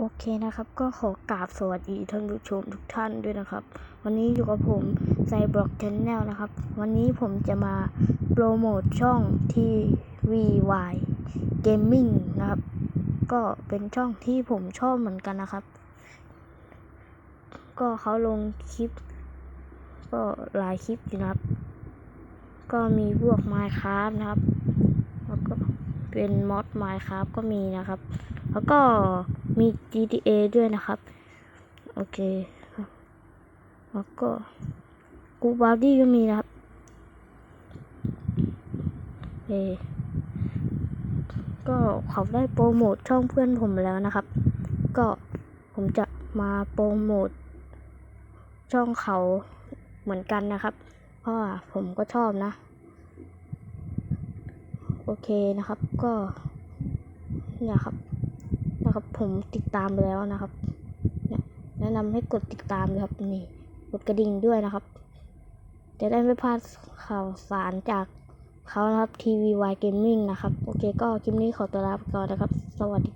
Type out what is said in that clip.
โอเคนะครับ ก็ขอกราบสวัสดีท่านผู้ชมทุกท่านด้วยนะครับ วันนี้อยู่กับผมไซบล็อกชแนลนะครับ วันนี้ผมจะมาโปรโมทช่องที่ VY Gaming นะครับ ก็เป็นช่องที่ผมชอบเหมือนกันนะครับ ก็เขาลงคลิป ก็หลายคลิปอยู่นะครับ ก็มีพวก Minecraft นะครับ แล้วก็เป็นมอด Minecraft ก็มีนะครับ แล้วก็ มี GTA ด้วยนะครับ โอเคครับแล้วก็กูบาร์ดี้ก็มีนะครับโอก็เขาได้โปรโมทช่องเพื่อนผมแล้วนะครับ ก็ผมจะมาโปรโมทช่องเขาเหมือนกันนะครับ เพราะว่าผมก็ชอบนะ โอเคนะครับก็เนี่ยครับ นะครับ ผมติดตามไปแล้วนะครับเนี่ยแนะนำให้กดติดตามเลยครับนี่กดกระดิ่งด้วยนะครับ จะได้ไม่พลาดข่าวสารจากเขานะครับ TVY Gaming นะครับ โอเคก็คลิปนี้ขอตัวลาไปก่อนนะครับ สวัสดี